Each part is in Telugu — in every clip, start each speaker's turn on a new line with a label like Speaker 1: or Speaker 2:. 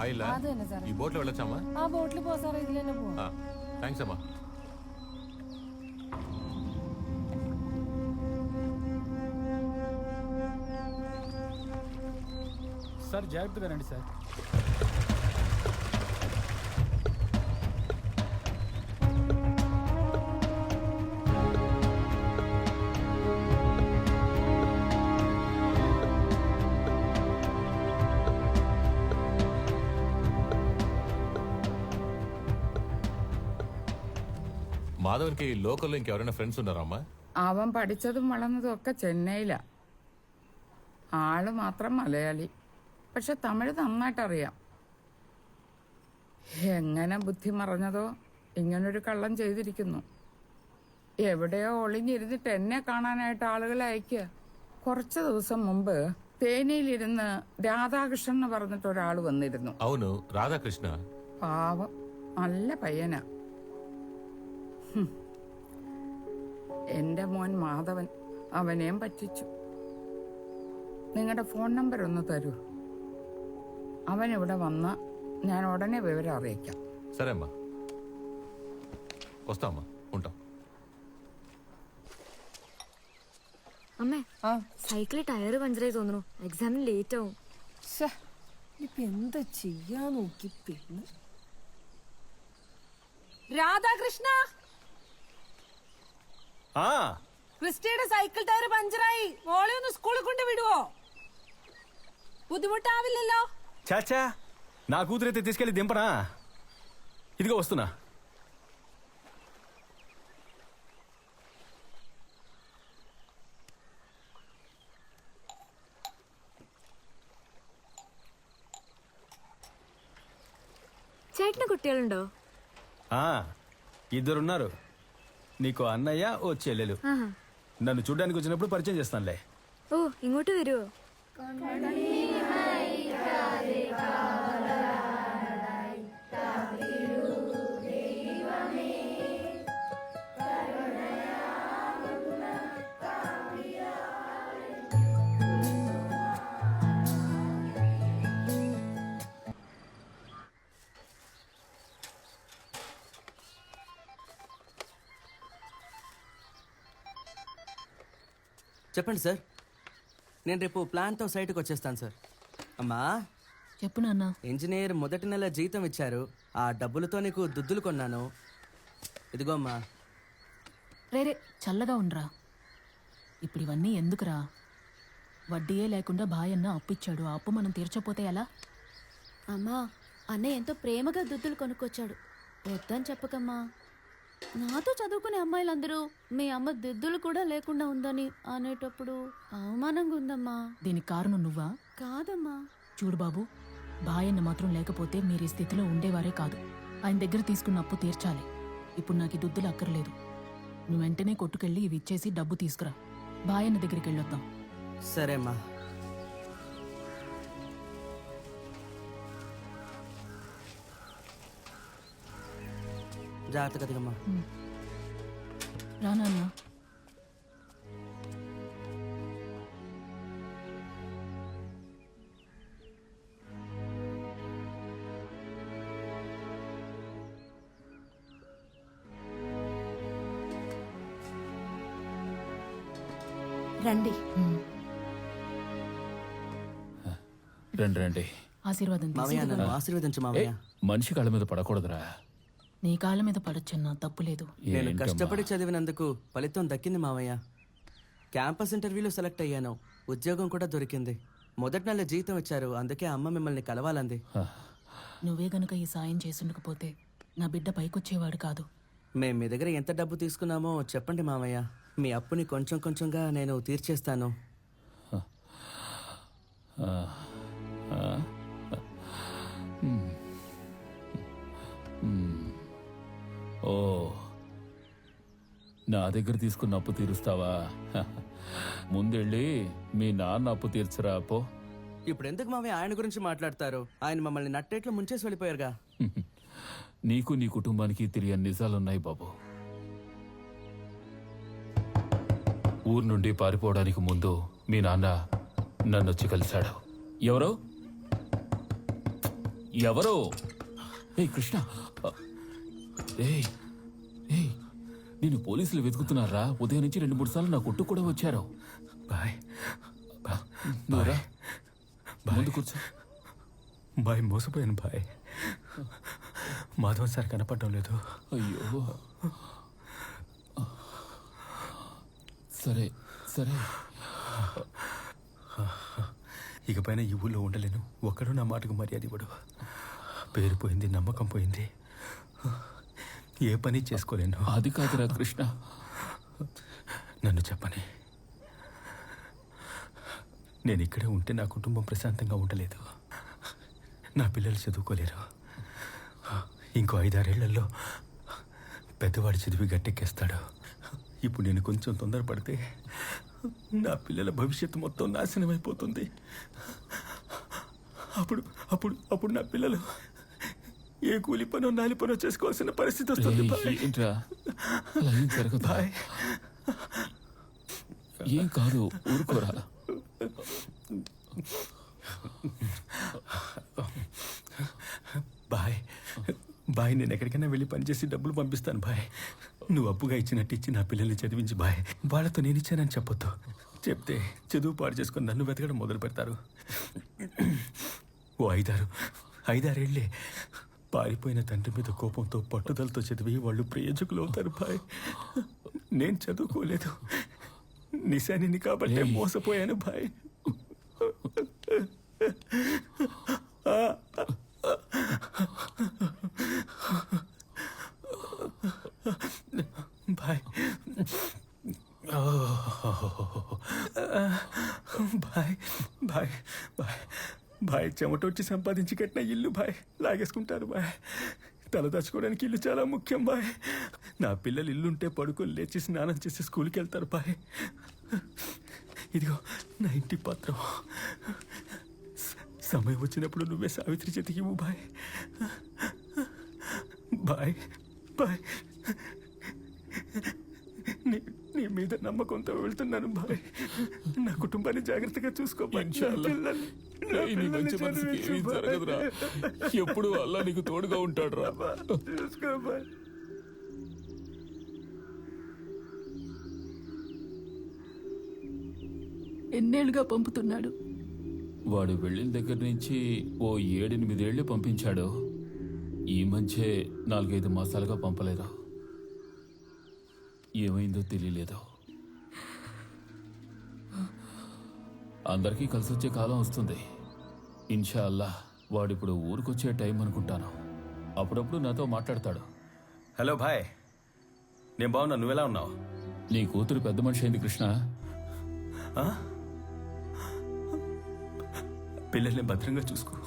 Speaker 1: ఆయిల్
Speaker 2: അത് തന്നെ സാറേ
Speaker 1: ఈ బోట్లో వెళ్ళొచ్చామా
Speaker 2: ആ ബോട്ടിൽ പോ സാറേ ഇതിൽ തന്നെ പോവാം
Speaker 1: థ్యాంక్స్ అమ్మా
Speaker 3: సార్ జాగ్రత్తగా రండి సార్
Speaker 1: మాధవన్కి లోకల్లో ఇంకెవరైనా ఫ్రెండ్స్ ఉన్నారమ్మా
Speaker 4: അവൻ പഠിച്ചതും വളർന്നതും ഒക്കെ ചെന്നൈയിലാ ആള് മാത്രം മലയാളി പക്ഷെ തമിഴ് നന്നായിട്ടറിയാം എങ്ങനെ ബുദ്ധി മറഞ്ഞതോ ഇങ്ങനൊരു കള്ളം ചെയ്തിരിക്കുന്നു എവിടെയോ ഒളിഞ്ഞിരുന്നിട്ട് എന്നെ കാണാനായിട്ട് ആളുകളെ അയക്കുക കുറച്ച് ദിവസം മുമ്പ് തേനിയിലിരുന്ന് രാധാകൃഷ്ണൻ എന്ന് പറഞ്ഞിട്ട് ഒരാൾ വന്നിരുന്നു
Speaker 1: అవును రాధాకృష్ణ
Speaker 4: പാവം നല്ല പയ്യനാ ഹും. എന്റെ മോൻ മാധവൻ അവനെയും പറ്റിച്ചു നിങ്ങളുടെ ഫോൺ നമ്പർ ഒന്ന് തരൂ അവൻ ഇവിടെ വന്ന് ഞാൻ ഉടനെ വിവരം അറിയിക്കാം
Speaker 1: సరే అమ్మా వస్తామమ్మా ఉంటాం
Speaker 5: അമ്മേ സൈക്കിളിൽ ടയർ പഞ്ചറായി തോന്നുന്നു എക്സാമിന് ലേറ്റ് ആവും
Speaker 2: ശ്ശെ, ഇപ്പൊ എന്താ ചെയ്യാ നോക്കി പെണ്ണ് രാധാകൃഷ്ണ
Speaker 6: ఆ
Speaker 2: ക്രിസ്റ്റിയുടെ സൈക്കിൾ ടയർ പഞ്ചറായി മോളെ ഒന്ന് സ്കൂളിൽ കൊണ്ട് വിടുവോ ബുദ്ധിമുട്ടാവില്ലല്ലോ
Speaker 6: చాచా నా కూతురైతే తీసుకెళ్లి దింపనా ఇదిగో వస్తున్నా
Speaker 5: ചേട്ടന് കുട്ടികളുണ്ടോ
Speaker 6: ఆ ఇద్దరున్నారు నీకు అన్నయ్య ఓ చెల్లెలు
Speaker 5: ആഹാ
Speaker 6: నన్ను చూడ్డానికి వచ్చినప్పుడు పరిచయం చేస్తానులే
Speaker 5: ഓ ഇങ്ങോട്ട് വരുവോ
Speaker 7: చెప్పండి సార్. నేను రేపు ప్లాన్తో సైట్కి వచ్చేస్తాను సార్. అమ్మా
Speaker 8: చెప్పు నాన్న.
Speaker 7: ఇంజనీర్ మొదటి నెల జీతం ఇచ్చారు. ఆ డబ్బులతో నీకు దుద్దులు కొన్నాను. ఇదిగో అమ్మా.
Speaker 8: రేరే చల్లగా ఉండరా? ఇప్పుడు ఇవన్నీ ఎందుకురా? వడ్డీయే లేకుండా బాయన్న అప్పిచ్చాడు. ఆ అప్పు మనం తీర్చపోతే ఎలా?
Speaker 9: అమ్మా అన్నయ్య ఎంతో ప్రేమగా దుద్దులు కొనుక్కొచ్చాడు. వద్దని చెప్పకమ్మా. నాతో చదువుకునే అమ్మాయిలందరూ మీ అమ్మ దిద్దులు కూడా లేకుండా ఉందని అనేటప్పుడు అవమానంగా ఉందమ్మా.
Speaker 8: దీనికి కారణం నువ్వా?
Speaker 9: కాదమ్మా.
Speaker 8: చూడు బాబు బాయన్న మాత్రం లేకపోతే మీరు ఈ స్థితిలో ఉండేవారే కాదు. ఆయన దగ్గర తీసుకున్న అప్పు తీర్చాలి. ఇప్పుడు నాకు ఈ దుద్దులు అక్కర్లేదు. నువ్వు వెంటనే కొట్టుకెళ్ళి ఇవి ఇచ్చేసి డబ్బు తీసుకురా. బాయన్న దగ్గరికి వెళ్ళొద్దాం.
Speaker 7: సరే జాగ్రత్తగా దిగమ్మా
Speaker 8: రా నాన్న.
Speaker 9: రండి.
Speaker 10: రండి రండి.
Speaker 8: ఆశీర్వాదం
Speaker 7: ఆశీర్వదించు మామయ్య
Speaker 10: మనిషి కాళ్ళ మీద పడకూడదురా.
Speaker 8: నీ కాళ్ళ మీద పడొచ్చన్నా తప్పులేదు
Speaker 7: నేను? కష్టపడి చదివినందుకు ఫలితం దక్కింది మామయ్య క్యాంపస్ ఇంటర్వ్యూలో సెలెక్ట్ అయ్యాను. ఉద్యోగం కూడా దొరికింది. మొదటి నెల జీతం ఇచ్చారు. అందుకే అమ్మ మిమ్మల్ని కలవాలంది.
Speaker 8: నువ్వే గనుక ఈ సాయం చేసుండకపోతే నా బిడ్డ పైకొచ్చేవాడు కాదు.
Speaker 7: మేము మీ దగ్గర ఎంత డబ్బు తీసుకున్నామో చెప్పండి మామయ్య మీ అప్పుని కొంచెం కొంచెంగా నేను తీర్చేస్తాను.
Speaker 10: నా దగ్గర తీసుకున్న అప్పు తీరుస్తావా? ముందెళ్ళి మీ నాన్న అప్పు తీర్చరా పో.
Speaker 7: ఇప్పుడు ఎందుకు మామయ్య ఆయన గురించి మాట్లాడతారు? ఆయన మమ్మల్ని నట్టేట్లు ముంచేసి వెళ్ళిపోయారుగా.
Speaker 10: నీకు నీ కుటుంబానికి తెలియని నిజాలున్నాయి బాబు. ఊరు నుండి పారిపోవడానికి ముందు మీ నాన్న నన్ను వచ్చి కలిశాడు. ఎవరు? ఎవరో? ఏయ్ కృష్ణ. ఏయ్ నేను పోలీసులు వెతుకుతున్నారా? ఉదయం నుంచి రెండు మూడు సార్లు నా కొట్టు కూడా వచ్చారు.
Speaker 6: బాయ్.
Speaker 10: నువ్వురా. ముందు కూర్చో.
Speaker 6: బాయ్ మోసపోయాను బాయ్. మాధవన్ సార్ కనపడడం లేదు.
Speaker 10: అయ్యో. సరే సరే.
Speaker 6: ఇకపైన ఈ ఊళ్ళో ఉండలేను. ఒక్కడు నా మాటకు మర్యాద ఇవ్వడు. పేరు పోయింది నమ్మకం పోయింది. ఏ పని చేసుకోలేను.
Speaker 10: అది కాదురా కృష్ణ.
Speaker 6: నన్ను చెప్పని. నేను ఇక్కడే ఉంటే నా కుటుంబం ప్రశాంతంగా ఉండలేదు. నా పిల్లలు చదువుకోలేరు. ఇంకో ఐదారేళ్ళలో పెద్దవాడు చదివి గట్టెక్కేస్తాడు. ఇప్పుడు నేను కొంచెం తొందరపడితే నా పిల్లల భవిష్యత్తు మొత్తం నాశనం అయిపోతుంది అప్పుడు అప్పుడు అప్పుడు నా పిల్లలు ఏ కూలి పనో నాలి పనో చేసుకోవాల్సిన పరిస్థితి వస్తుంది. బాయ్.
Speaker 10: ఏంట్రా? అలా ఏం జరగదు?
Speaker 6: బాయ్.
Speaker 10: ఏం కాదు ఊరుకోరా.
Speaker 6: బాయ్. బాయ్ నేను ఎక్కడికైనా వెళ్ళి పనిచేసి డబ్బులు పంపిస్తాను బాయ్. నువ్వు అప్పుగా ఇచ్చినట్టు ఇచ్చి నా పిల్లల్ని చదివించి బాయ్. వాళ్ళతో నేను ఇచ్చానని చెప్పొద్దు. చెప్తే చదువు పాడు చేసుకొని నన్ను వెతకడం మొదలు పెడతారు ఓ ఐదారు. ఐదారేళ్ళే. పారిపోయిన తండ్రి మీద కోపంతో పట్టుదలతో చదివి వాళ్ళు ప్రయోజకులు అవుతారు బాయ్. నేను చదువుకోలేదు. నిశానిని కాబట్టి. మోసపోయాను బాయ్. చెమటొచ్చి సంపాదించి కట్టిన ఇల్లు బాయ్. లాగేసుకుంటారు బాయ్. తల దాచుకోవడానికి ఇల్లు చాలా ముఖ్యం బాయ్. నా పిల్లలు ఇల్లుంటే పడుకొని లేచి స్నానం చేసి స్కూల్కి వెళ్తారు బాయ్. ఇదిగో నా ఇంటి పత్రం. సమయం వచ్చినప్పుడు నువ్వే సావిత్రి చేతికి ఇవ్వు బాయ్. బాయ్ బాయ్ నీ నీ మీద నమ్మకంతో వెళ్తున్నాను బాయ్. నా కుటుంబాన్ని జాగ్రత్తగా చూసుకో బాయ్. నా
Speaker 10: ఇన్షాల్లా.
Speaker 6: పిల్లల్ని- నా
Speaker 10: ఏయ్, నీ మంచి
Speaker 6: పిల్లల్ని
Speaker 10: మనసుకి ఏమీ
Speaker 6: చదివించు బాయ్.
Speaker 10: జరగదురా. ఎప్పుడు అల్లా నీకు తోడుగా ఉంటాడు రా
Speaker 8: ఎన్నేళ్ళుగా పంపుతున్నాడు?
Speaker 10: వాడు వెళ్ళిన దగ్గర నుంచి ఓ ఏడెనిమిదేళ్ళు పంపించాడు. ఈ మధ్యే నాలుగైదు మాసాలుగా పంపలేదు? ఏమైందో తెలియలేదు. అందరికీ కలిసి వచ్చే కాలం వస్తుంది. ఇన్షా అల్లా వాడిప్పుడు ఊరికొచ్చే టైం అనుకుంటాను. అప్పుడప్పుడు నాతో మాట్లాడతాడు.
Speaker 6: హలో బాయ్ నేను బాగున్నా నువ్వెలా ఉన్నావు?
Speaker 10: నీ కూతురు పెద్ద మనిషి అయింది కృష్ణ.
Speaker 6: పిల్లల్ని భద్రంగా చూసుకో.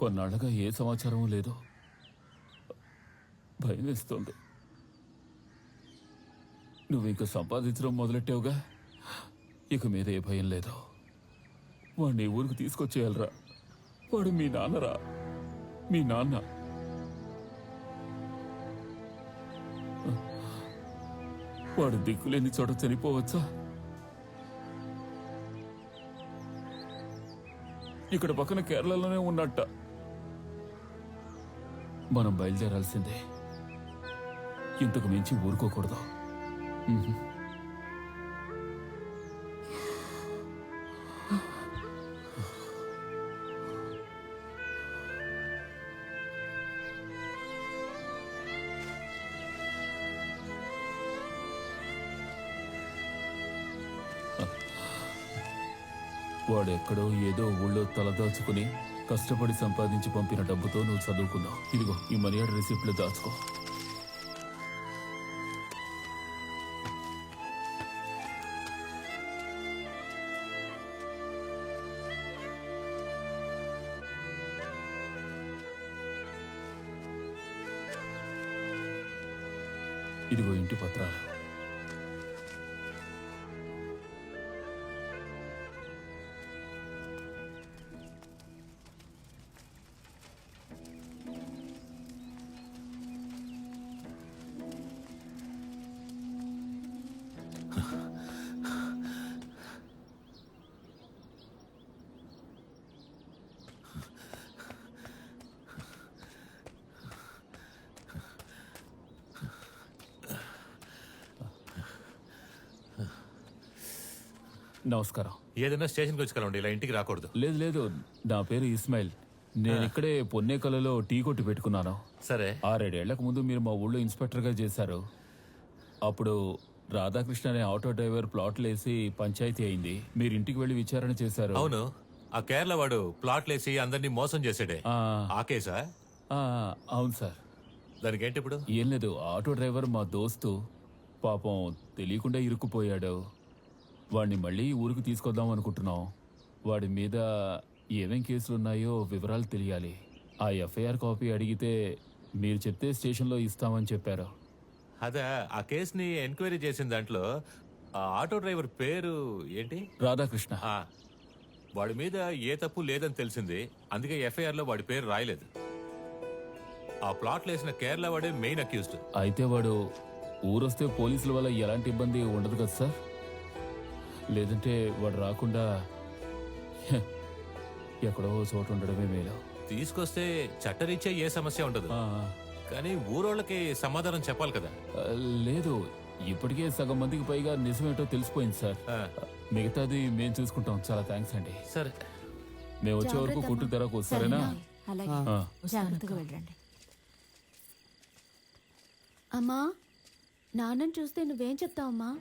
Speaker 10: కొన్నాళ్ళగా ఏ సమాచారం లేదు భయం వేస్తోంది నువ్వు ఇంక సంపాదించడం మొదలెట్టావుగా? ఇక మీద ఏ భయం లేదు వాడిని ఊరికి తీసుకొచ్చేయాలరా. వాడు మీ నాన్నరా. మీ నాన్న. వాడు దిక్కులేని చోట చనిపోవచ్చా? ఇక్కడ పక్కన కేరళలోనే ఉన్నట్ట. మనం బయలుదేరాల్సిందే. ఇంతకు మించి ఊరుకోకూడదు. వాడెక్కడో ఏదో ఊళ్ళో తలదాచుకుని కష్టపడి సంపాదించి పంపిన డబ్బుతో నువ్వు చదువుకున్నావు. ఇదిగో ఈ మనీ ఆర్డర్ రిసిప్ట్లు దాచుకో. ఇదిగో ఇంటి పత్రాలు. నమస్కారం.
Speaker 1: ఏదైనా స్టేషన్కి వచ్చి కలవండి ఇలా ఇంటికి రాకూడదు.
Speaker 10: లేదు లేదు నా పేరు ఇస్మాయిల్. నేను ఇక్కడే పొన్నేకలలో టీ కొట్టు పెట్టుకున్నాను.
Speaker 1: సరే.
Speaker 10: ఆరేడేళ్ళకు ముందు మీరు మా ఊళ్ళో ఇన్స్పెక్టర్గా చేశారు. అప్పుడు రాధాకృష్ణ అనే ఆటో డ్రైవర్ ప్లాట్లు వేసి పంచాయతీ అయింది. మీరు ఇంటికి వెళ్ళి విచారణ చేశారు.
Speaker 1: అవును. ఆ కేరళ వాడు ప్లాట్లు వేసి అందరినీ మోసం చేసాడే
Speaker 10: ఆ,
Speaker 1: ఆ కేసా?
Speaker 10: ఆ, అవును సార్.
Speaker 1: దానికి ఏంటి ఇప్పుడు?
Speaker 10: ఏం లేదు ఆటో డ్రైవర్ మా దోస్తు పాపం తెలియకుండా ఇరుక్కుపోయాడు. వాడిని మళ్ళీ ఊరికి తీసుకొద్దాం అనుకుంటున్నాం వాడి మీద ఏమేం కేసులు ఉన్నాయో వివరాలు తెలియాలి. ఆ ఎఫ్ఐఆర్ కాపీ అడిగితే మీరు చెప్తే స్టేషన్లో ఇస్తామని చెప్పారు.
Speaker 1: అదే ఆ కేసుని ఎంక్వైరీ చేసిన దాంట్లో ఆ ఆటో డ్రైవర్ పేరు ఏంటి?
Speaker 10: రాధాకృష్ణ.
Speaker 1: ఆ, వాడి మీద ఏ తప్పు లేదని తెలిసింది. అందుకే ఎఫ్ఐఆర్లో వాడి పేరు రాయలేదు. ఆ ప్లాట్లు వేసిన కేరళ వాడే మెయిన్ అక్యూజ్డ్.
Speaker 10: అయితే వాడు ఊరొస్తే పోలీసుల వల్ల ఎలాంటి ఇబ్బంది ఉండదు కదా సార్? లేదంటే వాడు రాకుండా హె, ఎక్కడో ఓ చోట ఉండడమే మేలు.
Speaker 1: తీసుకొస్తే చట్టరీత్యా ఏ సమస్య ఉండదు.
Speaker 10: ఆ,
Speaker 1: కానీ ఊరోళ్ళకి సమాధానం చెప్పాలి కదా.
Speaker 10: ఆ, లేదు ఇప్పటికే సగం మందికి పైగా నిజమేంటో తెలిసిపోయింది సార్.
Speaker 1: ఆ,
Speaker 10: మిగతాది మేము చూసుకుంటాం. చాలా థ్యాంక్స్ అండి.
Speaker 1: సరే.
Speaker 10: మేము వచ్చే వరకు కొట్టు ధరకు సరేనా?
Speaker 9: అలాగే.
Speaker 10: ఆ,
Speaker 9: జాగ్రత్తగా వెళ్ళండి. అమ్మా నాన్నని చూస్తే నువ్వేం చెప్తావమ్మా?